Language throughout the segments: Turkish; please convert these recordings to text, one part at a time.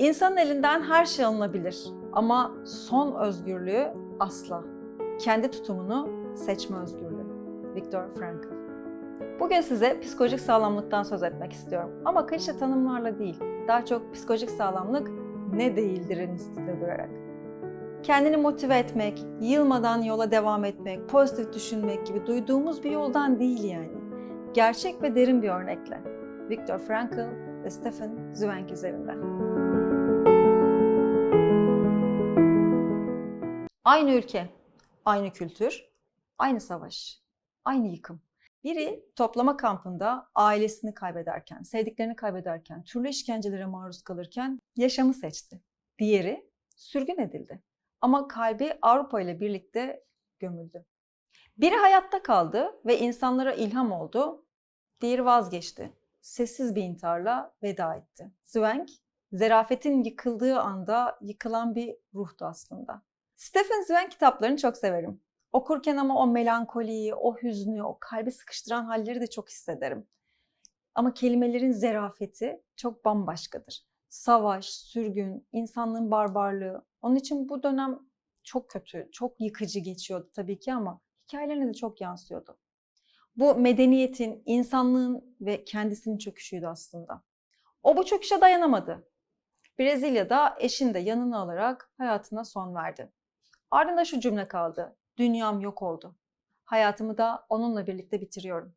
İnsanın elinden her şey alınabilir ama son özgürlüğü asla. Kendi tutumunu seçme özgürlüğü. Viktor Frankl. Bugün size psikolojik sağlamlıktan söz etmek istiyorum. Ama klişe tanımlarla değil, daha çok psikolojik sağlamlık ne değildirin üstünde durarak. Kendini motive etmek, yılmadan yola devam etmek, pozitif düşünmek gibi duyduğumuz bir yoldan değil yani. Gerçek ve derin bir örnekle. Viktor Frankl ve Stephen Zweig üzerinden. Aynı ülke, aynı kültür, aynı savaş, aynı yıkım. Biri toplama kampında ailesini kaybederken, sevdiklerini kaybederken, türlü işkencelere maruz kalırken yaşamı seçti. Diğeri sürgün edildi. Ama kalbi Avrupa ile birlikte gömüldü. Biri hayatta kaldı ve insanlara ilham oldu. Diğeri vazgeçti. Sessiz bir intiharla veda etti. Zweig, zerafetin yıkıldığı anda yıkılan bir ruhtu aslında. Stephen Zweig kitaplarını çok severim. Okurken ama o melankoliyi, o hüznü, o kalbi sıkıştıran halleri de çok hissederim. Ama kelimelerin zerafeti çok bambaşkadır. Savaş, sürgün, insanlığın barbarlığı. Onun için bu dönem çok kötü, çok yıkıcı geçiyordu tabii ki ama hikayelerine de çok yansıyordu. Bu medeniyetin, insanlığın ve kendisinin çöküşüydü aslında. O bu çöküşe dayanamadı. Brezilya'da eşini de yanına alarak hayatına son verdi. Ardında şu cümle kaldı. Dünyam yok oldu. Hayatımı da onunla birlikte bitiriyorum.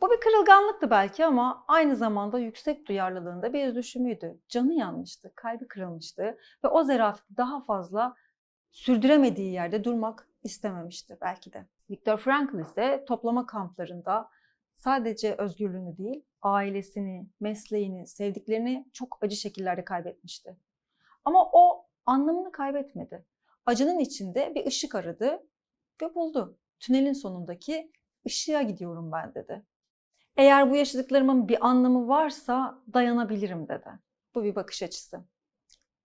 Bu bir kırılganlıktı belki ama aynı zamanda yüksek duyarlılığında bir düşümüydü. Canı yanmıştı, kalbi kırılmıştı ve o zerafeti daha fazla sürdüremediği yerde durmak istememişti belki de. Viktor Frankl ise toplama kamplarında sadece özgürlüğünü değil, ailesini, mesleğini, sevdiklerini çok acı şekillerde kaybetmişti. Ama o anlamını kaybetmedi. Acının içinde bir ışık aradı ve buldu. Tünelin sonundaki ışığa gidiyorum ben dedi. Eğer bu yaşadıklarımın bir anlamı varsa dayanabilirim dedi. Bu bir bakış açısı.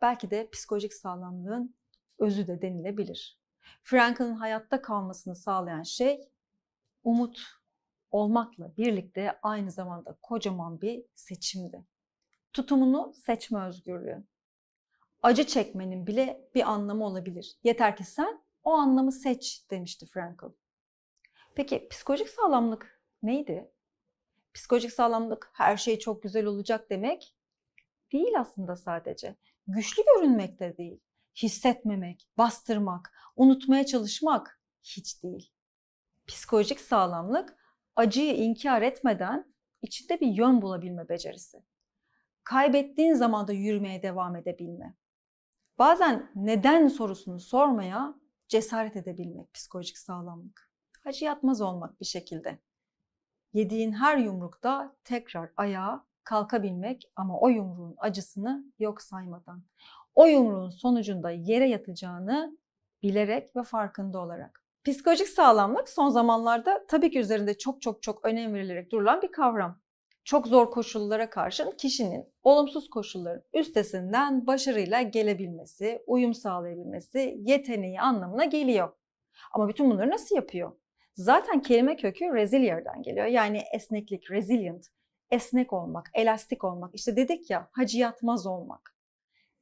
Belki de psikolojik sağlamlığın özü de denilebilir. Frankl'ın hayatta kalmasını sağlayan şey umut olmakla birlikte aynı zamanda kocaman bir seçimdi. Tutumunu seçme özgürlüğü. Acı çekmenin bile bir anlamı olabilir. Yeter ki sen o anlamı seç demişti Frankl. Peki psikolojik sağlamlık neydi? Psikolojik sağlamlık her şey çok güzel olacak demek değil aslında sadece. Güçlü görünmek de değil. Hissetmemek, bastırmak, unutmaya çalışmak hiç değil. Psikolojik sağlamlık acıyı inkar etmeden içinde bir yön bulabilme becerisi. Kaybettiğin zaman da yürümeye devam edebilme. Bazen neden sorusunu sormaya cesaret edebilmek psikolojik sağlamlık. Acı yatmaz olmak bir şekilde. Yediğin her yumrukta tekrar ayağa kalkabilmek ama o yumruğun acısını yok saymadan. O yumruğun sonucunda yere yatacağını bilerek ve farkında olarak. Psikolojik sağlamlık son zamanlarda tabii ki üzerinde çok çok çok önem verilerek durulan bir kavram. Çok zor koşullara karşın kişinin olumsuz koşulların üstesinden başarıyla gelebilmesi, uyum sağlayabilmesi, yeteneği anlamına geliyor. Ama bütün bunları nasıl yapıyor? Zaten kelime kökü resilience'den geliyor. Yani esneklik, resilient, esnek olmak, elastik olmak. İşte dedik ya hacı yatmaz olmak.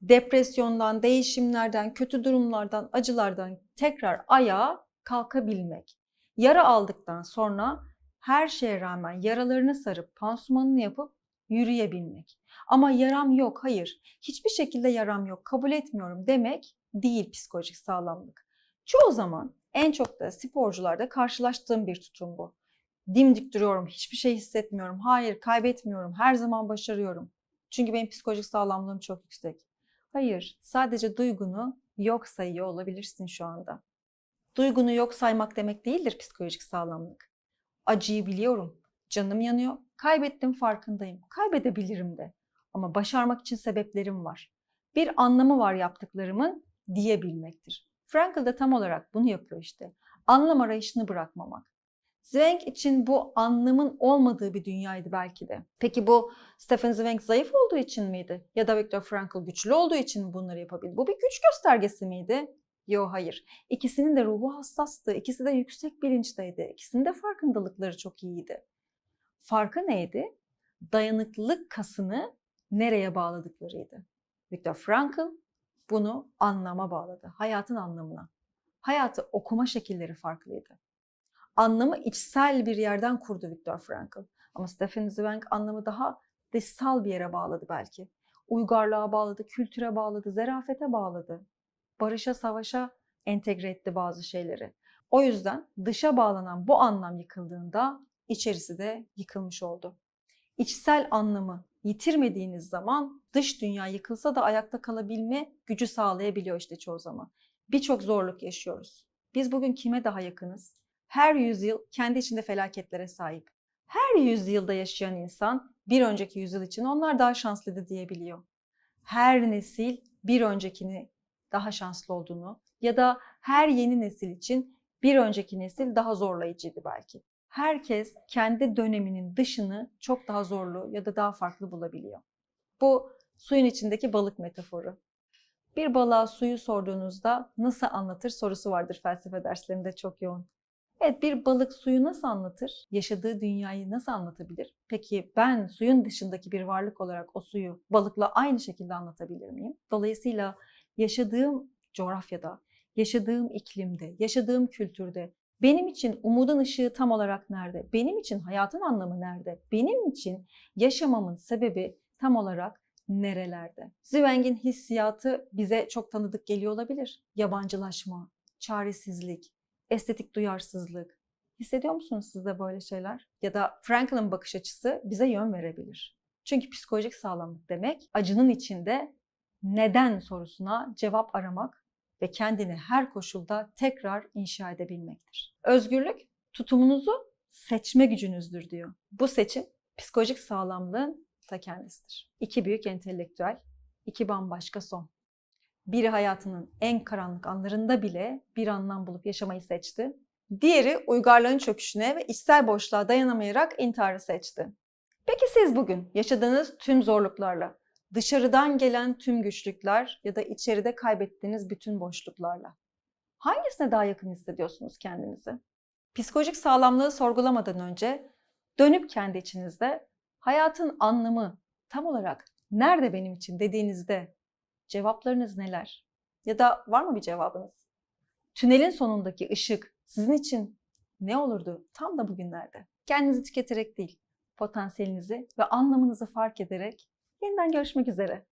Depresyondan, değişimlerden, kötü durumlardan, acılardan tekrar ayağa kalkabilmek. Yara aldıktan sonra her şeye rağmen yaralarını sarıp pansumanını yapıp yürüyebilmek. Ama yaram yok, hayır. Hiçbir şekilde yaram yok, kabul etmiyorum demek değil psikolojik sağlamlık. Çoğu zaman en çok da sporcularda karşılaştığım bir tutum bu. Dimdik duruyorum, hiçbir şey hissetmiyorum, hayır kaybetmiyorum, her zaman başarıyorum. Çünkü benim psikolojik sağlamlığım çok yüksek. Hayır, sadece duygunu yok sayıyor olabilirsin şu anda. Duygunu yok saymak demek değildir psikolojik sağlamlık. Acıyı biliyorum, canım yanıyor, kaybettim farkındayım, kaybedebilirim de. Ama başarmak için sebeplerim var. Bir anlamı var yaptıklarımın diyebilmektir. Frankl da tam olarak bunu yapıyor işte. Anlam arayışını bırakmamak. Zweig için bu anlamın olmadığı bir dünyaydı belki de. Peki bu Stephen Zweig zayıf olduğu için miydi? Ya da Viktor Frankl güçlü olduğu için bunları yapabildi? Bu bir güç göstergesi miydi? Yok hayır. İkisinin de ruhu hassastı. İkisi de yüksek bilinçteydi. İkisinin de farkındalıkları çok iyiydi. Farkı neydi? Dayanıklılık kasını nereye bağladıklarıydı. Viktor Frankl bunu anlama bağladı, hayatın anlamına. Hayatı okuma şekilleri farklıydı. Anlamı içsel bir yerden kurdu Viktor Frankl. Ama Stefan Zweig anlamı daha dışsal bir yere bağladı belki. Uygarlığa bağladı, kültüre bağladı, zerafete bağladı. Barışa, savaşa entegre etti bazı şeyleri. O yüzden dışa bağlanan bu anlam yıkıldığında içerisi de yıkılmış oldu. İçsel anlamı yitirmediğiniz zaman dış dünya yıkılsa da ayakta kalabilme gücü sağlayabiliyor işte çoğu zaman. Birçok zorluk yaşıyoruz. Biz bugün kime daha yakınız? Her yüzyıl kendi içinde felaketlere sahip. Her yüzyılda yaşayan insan bir önceki yüzyıl için onlar daha şanslıydı diyebiliyor. Her nesil bir öncekini daha şanslı olduğunu ya da her yeni nesil için bir önceki nesil daha zorlayıcıydı belki. Herkes kendi döneminin dışını çok daha zorlu ya da daha farklı bulabiliyor. Bu suyun içindeki balık metaforu. Bir balığa suyu sorduğunuzda nasıl anlatır sorusu vardır felsefe derslerinde çok yoğun. Evet bir balık suyu nasıl anlatır? Yaşadığı dünyayı nasıl anlatabilir? Peki ben suyun dışındaki bir varlık olarak o suyu balıkla aynı şekilde anlatabilir miyim? Dolayısıyla yaşadığım coğrafyada, yaşadığım iklimde, yaşadığım kültürde benim için umudun ışığı tam olarak nerede? Benim için hayatın anlamı nerede? Benim için yaşamamın sebebi tam olarak nerelerde? Zweig'in hissiyatı bize çok tanıdık geliyor olabilir. Yabancılaşma, çaresizlik, estetik duyarsızlık. Hissediyor musunuz siz de böyle şeyler? Ya da Franklin bakış açısı bize yön verebilir. Çünkü psikolojik sağlamlık demek acının içinde neden sorusuna cevap aramak ve kendini her koşulda tekrar inşa edebilmektir. Özgürlük tutumunuzu seçme gücünüzdür diyor. Bu seçim psikolojik sağlamlığın ta kendisidir. İki büyük entelektüel, iki bambaşka son. Biri hayatının en karanlık anlarında bile bir anlam bulup yaşamayı seçti. Diğeri uygarlığın çöküşüne ve içsel boşluğa dayanamayarak intiharı seçti. Peki siz bugün yaşadığınız tüm zorluklarla, dışarıdan gelen tüm güçlükler ya da içeride kaybettiğiniz bütün boşluklarla hangisine daha yakın hissediyorsunuz kendinizi? Psikolojik sağlamlığı sorgulamadan önce dönüp kendi içinizde hayatın anlamı tam olarak nerede benim için dediğinizde cevaplarınız neler? Ya da var mı bir cevabınız? Tünelin sonundaki ışık sizin için ne olurdu tam da bugünlerde? Kendinizi tüketerek değil, potansiyelinizi ve anlamınızı fark ederek yeniden görüşmek üzere.